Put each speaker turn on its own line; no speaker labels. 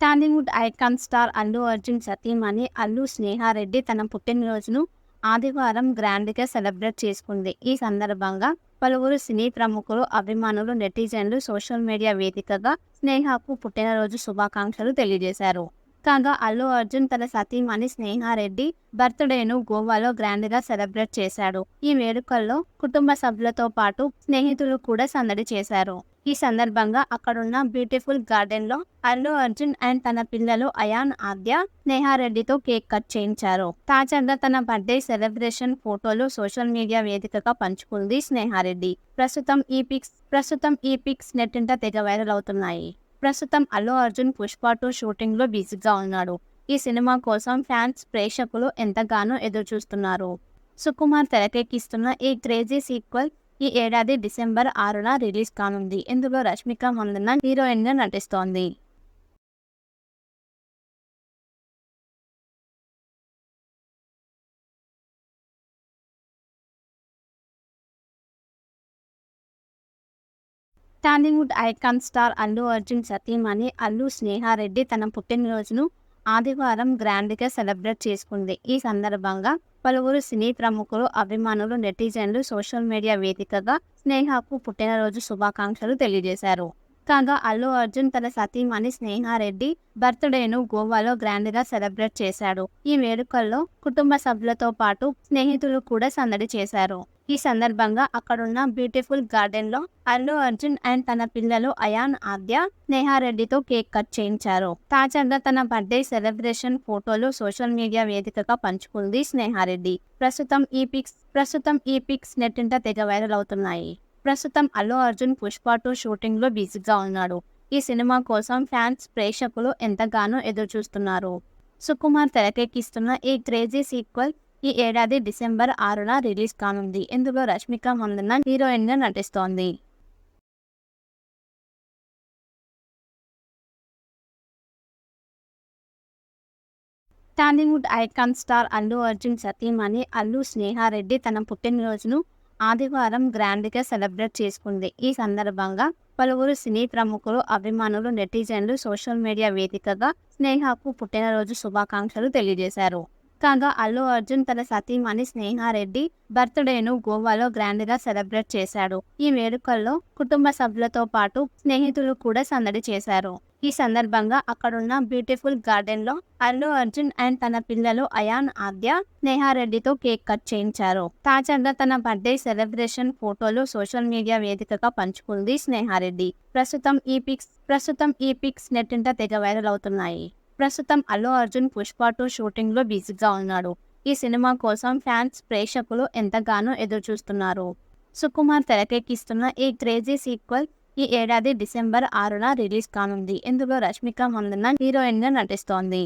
Tollywood icon star Allu Arjun సతీమణి అల్లు స్నేహారెడ్డి తన పుట్టినరోజును ఆదివారం గ్రాండ్గా సెలబ్రేట్ చేసుకుంది. ఈ సందర్భంగా పలువురు సినీ ప్రముఖులు అభిమానులు నెటిజన్లు సోషల్ మీడియా వేదికగా స్నేహకు పుట్టినరోజు శుభాకాంక్షలు తెలియజేశారు. కాగా అల్లు అర్జున్ తన సతీమణి స్నేహారెడ్డి బర్త్డేను గోవాలో గ్రాండ్గా సెలబ్రేట్ చేశాడు. ఈ వేడుకల్లో కుటుంబ సభ్యులతో పాటు స్నేహితులు కూడా సందడి చేశారు. ఈ సందర్భంగా అక్కడున్న బ్యూటిఫుల్ గార్డెన్లో అల్లు అర్జున్ అండ్ తన పిల్లలు అయాన్ ఆద్య స్నేహారెడ్డితో కేక్ కట్ చేయించారు. తాజాగా తన birthday celebration photos social media వేదికగా పంచుకుంది స్నేహారెడ్డి. ప్రస్తుతం ఈ పిక్స్ ప్రస్తుతం ఈ పిక్స్ నెట్టింట తెగ వైరల్ అవుతున్నాయి. ప్రస్తుతం అల్లు అర్జున్ పుష్ప టూ షూటింగ్లో బిజీగా ఉన్నాడు. ఈ సినిమా కోసం ఫ్యాన్స్ ప్రేక్షకులు ఎంతగానో ఎదురు చూస్తున్నారు సుకుమార్ తెరకెక్కిస్తున్న ఈ క్రేజీ సీక్వెల్ ఈ ఏడాది డిసెంబర్ ఆరున రిలీజ్ కానుంది. ఇందులో రష్మిక మందన్న హీరోయిన్గా నటిస్తోంది. Tollywood icon star Allu Arjun సతీమణి అల్లు స్నేహారెడ్డి తన పుట్టినరోజును ఆదివారం గ్రాండ్గా సెలబ్రేట్ చేసుకుంది. ఈ సందర్భంగా పలువురు సినీ ప్రముఖులు అభిమానులు నెటిజన్లు సోషల్ మీడియా వేదికగా స్నేహకు పుట్టినరోజు శుభాకాంక్షలు తెలియజేశారు. కాగా అల్లు అర్జున్ తన సతీమణి స్నేహారెడ్డి బర్త్డేను గోవాలో గ్రాండ్గా సెలబ్రేట్ చేశాడు. ఈ వేడుకల్లో కుటుంబ సభ్యులతో పాటు స్నేహితులు కూడా సందడి చేశారు. ఈ సందర్భంగా అక్కడున్న బ్యూటిఫుల్ గార్డెన్లో అల్లు అర్జున్ అండ్ తన పిల్లలు అయాన్ ఆద్య స్నేహారెడ్డితో కేక్ కట్ చేయించారు. తాజాగా తన birthday celebration photos social media వేదికగా పంచుకుంది స్నేహారెడ్డి. ప్రస్తుతం ఈ పిక్స్ ప్రస్తుతం ఈ పిక్స్ నెట్టింట తెగ వైరల్ అవుతున్నాయి. ప్రస్తుతం అల్లు అర్జున్ పుష్ప టూ షూటింగ్లో బిజీగా ఉన్నాడు. ఈ సినిమా కోసం ఫ్యాన్స్ ప్రేక్షకులు ఎంతగానో ఎదురు చూస్తున్నారు సుకుమార్ తెరకెక్కిస్తున్న ఈ క్రేజీ సీక్వెల్ ఈ ఏడాది డిసెంబర్ ఆరున రిలీజ్ కానుంది. ఇందులో రష్మిక మందన్న హీరోయిన్గా నటిస్తోంది. Tollywood icon star Allu Arjun సతీమణి అల్లు స్నేహారెడ్డి తన పుట్టినరోజును ఆదివారం గ్రాండ్గా సెలబ్రేట్ చేసుకుంది. ఈ సందర్భంగా పలువురు సినీ ప్రముఖులు అభిమానులు నెటిజన్లు సోషల్ మీడియా వేదికగా స్నేహకు పుట్టినరోజు శుభాకాంక్షలు తెలియజేశారు. కాగా అల్లు అర్జున్ తన సతీమణి స్నేహారెడ్డి బర్త్డేను గోవాలో గ్రాండ్గా సెలబ్రేట్ చేశాడు. ఈ వేడుకల్లో కుటుంబ సభ్యులతో పాటు స్నేహితులు కూడా సందడి చేశారు. ఈ సందర్భంగా అక్కడున్న బ్యూటిఫుల్ గార్డెన్లో అల్లు అర్జున్ అండ్ తన పిల్లలు అయాన్ ఆద్య స్నేహారెడ్డితో కేక్ కట్ చేయించారు. తాజాగా తన birthday celebration photos social media వేదికగా పంచుకుంది స్నేహారెడ్డి. ప్రస్తుతం ఈ పిక్స్ ప్రస్తుతం ఈ పిక్స్ నెట్టింట తెగ వైరల్ అవుతున్నాయి. ప్రస్తుతం అల్లు అర్జున్ పుష్ప టూ షూటింగ్లో బిజీగా ఉన్నాడు. ఈ సినిమా కోసం ఫ్యాన్స్ ప్రేక్షకులు ఎంతగానో ఎదురు చూస్తున్నారు సుకుమార్ తెరకెక్కిస్తున్న ఈ క్రేజీ సీక్వెల్ ఈ ఏడాది డిసెంబర్ ఆరున రిలీజ్ కానుంది. ఇందులో రష్మిక మందన్న హీరోయిన్గా నటిస్తోంది.